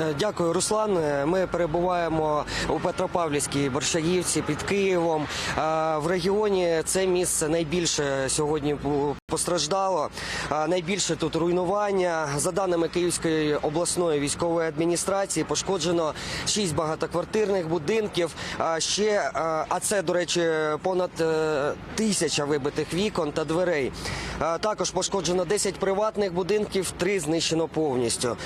Е, Дякую, Руслан. Е, Ми перебуваємо у Петропавлівській Борщагівці під Києвом. Е, В регіоні це місце найбільше сьогодні бу- постраждало. Найбільше тут руйнування. За даними Київської обласної військової адміністрації, пошкоджено шість багатоквартирних будинків. Ще, а це, до речі, понад е, тисяча вибитих вікон та дверей. Також пошкоджено 10 приватних будинків, три знищено повністю.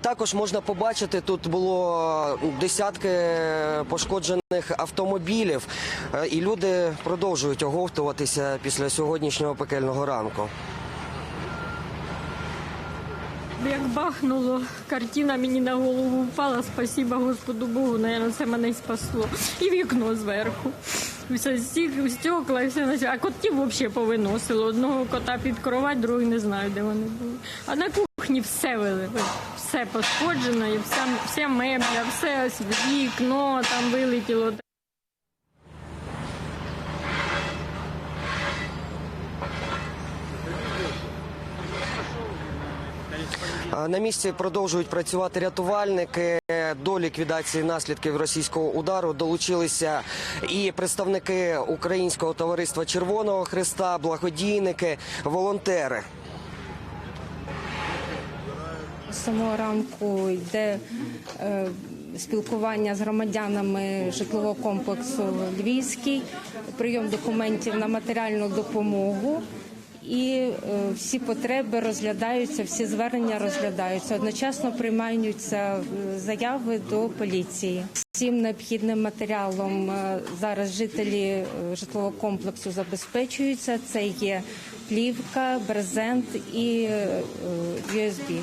Також можна побачити, тут було десятки пошкоджених автомобілів, Е, і люди продовжують оговтуватися після сьогоднішнього пекельного ранку. Як бахнуло, картина мені на голову впала. Спасіба Господу Богу, наверное, це мене й спасло. І вікно зверху. Все стекла, і все. А котів взагалі повиносило. Одного кота під кровать, другий не знаю, де вони були. А на кухні все вили. Все пошкоджено, і вся, вся мебля, все вікно там вилетіло. На місці продовжують працювати рятувальники. До ліквідації наслідків російського удару долучилися і представники Українського товариства Червоного Христа, благодійники, волонтери. З самого ранку йде е, спілкування з громадянами житлового комплексу Львівський, прийом документів на матеріальну допомогу. І е, всі потреби розглядаються, всі звернення розглядаються. Одночасно приймаються е, заяви до поліції. Всім необхідним матеріалом е, зараз жителі житлового комплексу забезпечуються. Це є плівка, брезент і USB.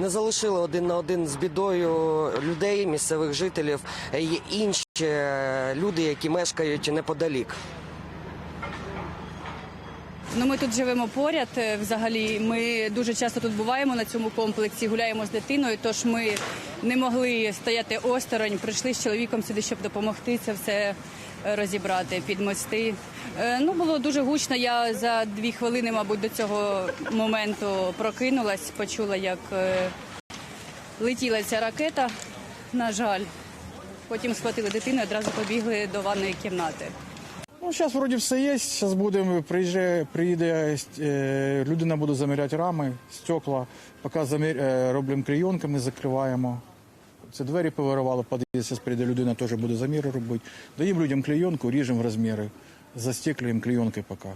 Не залишили один на один з бідою людей, місцевих жителів, і інші е, люди, які мешкають неподалік. Ну, ми тут живемо поряд. е, Взагалі, ми дуже часто тут буваємо на цьому комплексі, гуляємо з дитиною. Тож ми не могли стояти осторонь. Прийшли з чоловіком сюди, щоб допомогти це все розібрати, підмости. Е, Ну було дуже гучно. Я за дві хвилини, мабуть, до цього моменту прокинулась, почула, як е, летіла ця ракета. На жаль, потім схватили дитину, і одразу побігли до ванної кімнати. Ну, зараз вроді все є. Зараз будемо, приїжджає, приїде е, людина буде заміряти рами, стекла. Поки замір, е, робимо клейонками, закриваємо. Це двері повиривало, зараз прийде людина, теж буде заміри робити. Даємо людям клейонку, ріжемо розміри, застеклюємо клейонкою поки.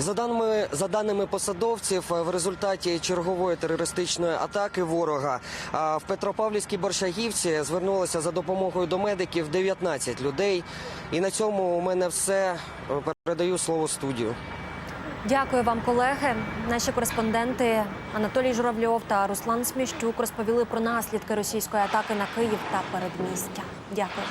За даними за даними посадовців, е, в результаті чергової терористичної атаки ворога в Петропавлівській Борщагівці звернулося за допомогою до медиків 19 людей. І на цьому у мене все. Е, Передаю слово студію. Дякую вам, колеги. Наші кореспонденти Анатолій Журавльов та Руслан Сміщук розповіли про наслідки російської атаки на Київ та передмістя. Дякую.